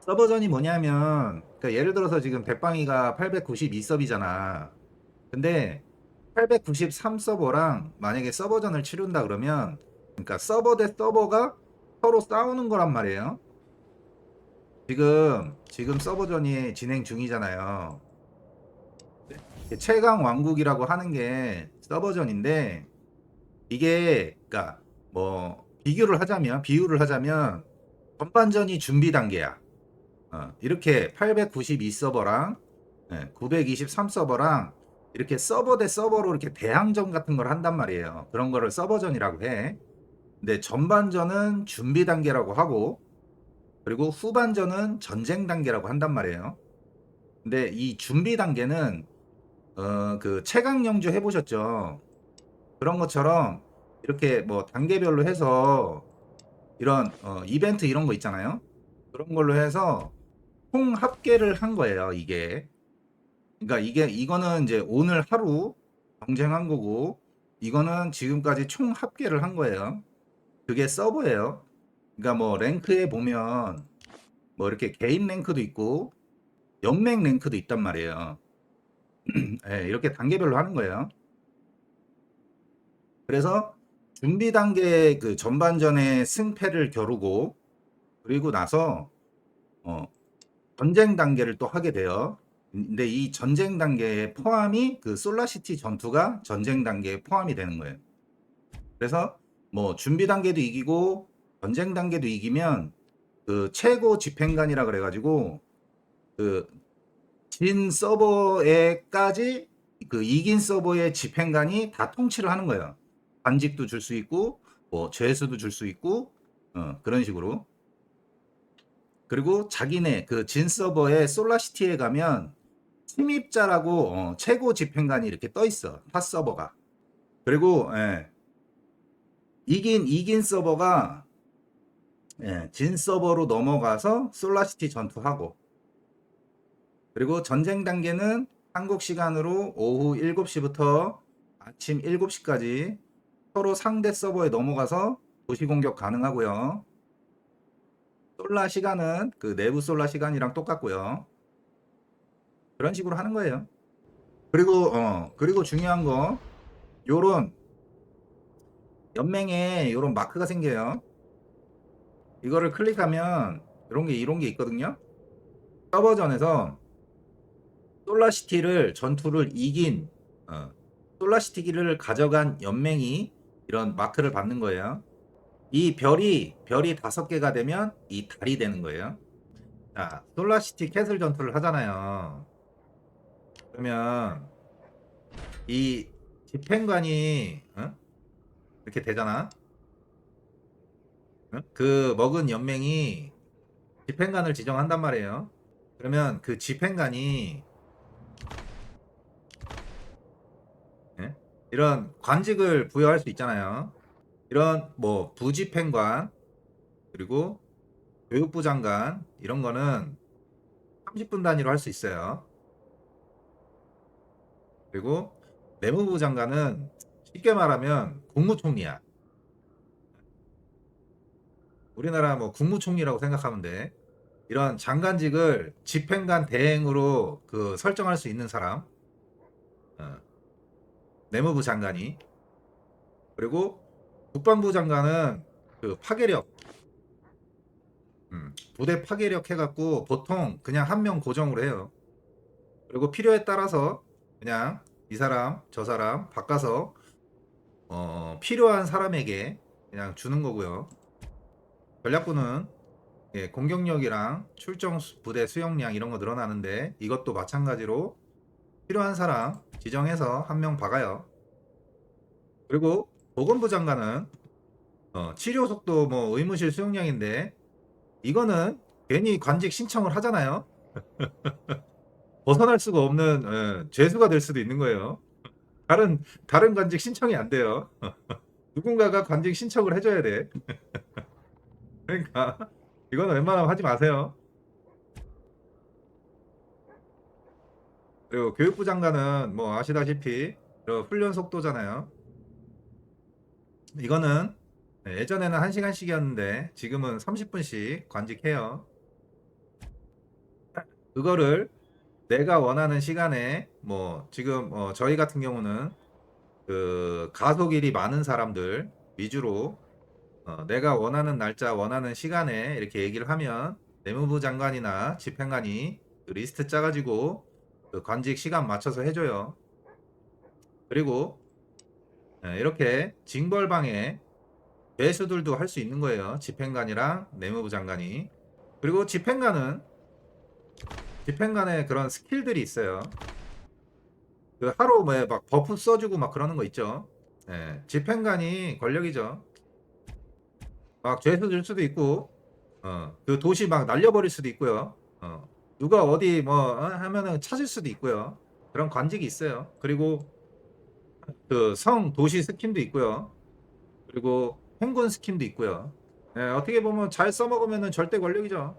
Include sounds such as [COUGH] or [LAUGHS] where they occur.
서버전이 뭐냐면 그러니까 예를 들어서 지금 대빵이가 892 서비잖아. 근데 893 서버랑 만약에 서버전을 치른다 그러면 그러니까 서버 대 서버가 서로 싸우는 거란 말이에요. 지금 지금 서버전이 진행 중이잖아요. 최강 왕국이라고 하는 게 서버전인데 이게 그러니까 뭐 비교를 하자면 비유를 하자면 전반전이 준비 단계야. 어, 이렇게 892 서버랑 923 서버랑 이렇게 서버 대 서버로 이렇게 대항전 같은 걸 한단 말이에요. 그런 거를 서버전이라고 해. 근데 전반전은 준비 단계라고 하고 그리고 후반전은 전쟁 단계라고 한단 말이에요. 근데 이 준비 단계는 어, 그 최강 영주 해보셨죠? 그런 것처럼 이렇게 뭐 단계별로 해서 이런 어, 이벤트 이런 거 있잖아요. 그런 걸로 해서 총 합계를 한 거예요. 이게. 그러니까 이게 이거는 이제 오늘 하루 경쟁한 거고 이거는 지금까지 총 합계를 한 거예요. 그게 서버예요. 그러니까 뭐 랭크에 보면 뭐 이렇게 개인 랭크도 있고 연맹 랭크도 있단 말이에요. [CLEARS THROAT] 예, 이렇게 단계별로 하는 거예요. 그래서 준비 단계 그 전반전의 승패를 겨루고 그리고 나서 어, 전쟁 단계를 또 하게 돼요. 근데 이 전쟁 단계에 포함이 그 솔라시티 전투가 전쟁 단계에 포함이 되는 거예요. 그래서 뭐 준비 단계도 이기고 전쟁 단계도 이기면 그 최고 집행관이라 그래가지고 그 진 서버에까지 그 이긴 서버의 집행관이 다 통치를 하는 거예요. 관직도 줄 수 있고 뭐 죄수도 줄 수 있고 어, 그런 식으로 그리고 자기네 그 진 서버의 솔라시티에 가면 침입자라고 어, 최고 집행관이 이렇게 떠 있어 타 서버가. 그리고 예, 이긴 이긴 서버가 예, 진 서버로 넘어가서 솔라시티 전투하고. 그리고 전쟁 단계는 한국 시간으로 오후 7시부터 아침 7시까지 서로 상대 서버에 넘어가서 도시 공격 가능하고요. 솔라 시간은 그 내부 솔라 시간이랑 똑같고요. 그런 식으로 하는 거예요. 그리고 어 그리고 중요한 거 요런 연맹에 요런 마크가 생겨요. 이거를 클릭하면 이런 게 이런 게 있거든요. 서버전에서 솔라시티를 전투를 이긴 어, 솔라시티기를 가져간 연맹이 이런 마크를 받는 거예요. 이 별이 별이 다섯 개가 되면 이 달이 되는 거예요. 자, 솔라시티 캐슬 전투를 하잖아요. 그러면 이 집행관이 어? 이렇게 되잖아. 어? 그 먹은 연맹이 집행관을 지정한단 말이에요. 그러면 그 집행관이 예? 이런 관직을 부여할 수 있잖아요. 이런 뭐 부집행관 그리고 교육부 장관 이런 거는 30분 단위로 할 수 있어요. 그리고 내무부 장관은 쉽게 말하면 국무총리야. 우리나라 뭐 국무총리라고 생각하면 돼. 이런 장관직을 집행관 대행으로 그 설정할 수 있는 사람. 어. 내무부 장관이 그리고 국방부 장관은 그 파괴력 음, 부대 파괴력 해갖고 보통 그냥 한 명 고정으로 해요. 그리고 필요에 따라서 그냥 이 사람 저 사람 바꿔서 어, 필요한 사람에게 그냥 주는 거고요. 전략부는 예, 공격력이랑 출정 수- 부대 수용량 이런 거 늘어나는데 이것도 마찬가지로 필요한 사람 지정해서 한 명 박아요. 그리고 보건부 장관은 어, 치료 속도 뭐 의무실 수용량인데 이거는 괜히 관직 신청을 하잖아요. [LAUGHS] 벗어날 수가 없는 예, 죄수가 될 수도 있는 거예요. 다른 다른 관직 신청이 안 돼요. [LAUGHS] 누군가가 관직 신청을 해줘야 돼. [LAUGHS] 그러니까 이거는 웬만하면 하지 마세요. 그리고 교육부 장관은 뭐 아시다시피 저 훈련 속도잖아요. 이거는 네, 예전에는 1시간씩이었는데 지금은 30분씩 관직해요. 그거를 내가 원하는 시간에 뭐 지금 어, 저희 같은 경우는 그 가속일이 많은 사람들 위주로 어, 내가 원하는 날짜 원하는 시간에 이렇게 얘기를 하면 내무부 장관이나 집행관이 그 리스트 짜가지고 그 관직 시간 맞춰서 해줘요. 그리고 예, 이렇게 징벌방해 배수들도 할 수 있는 거예요. 집행관이랑 내무부 장관이. 그리고 집행관은 집행관의 그런 스킬들이 있어요. 그 하루 뭐막 버프 써주고 막 그러는 거 있죠. 예, 집행관이 권력이죠. 막 죄수 줄 수도 있고, 어, 그 도시 막 날려버릴 수도 있고요. 어, 누가 어디 뭐 어, 하면은 찾을 수도 있고요. 그런 관직이 있어요. 그리고 그 성 도시 스킨도 있고요. 그리고 행군 스킨도 있고요. 예, 어떻게 보면 잘 써먹으면은 절대 권력이죠.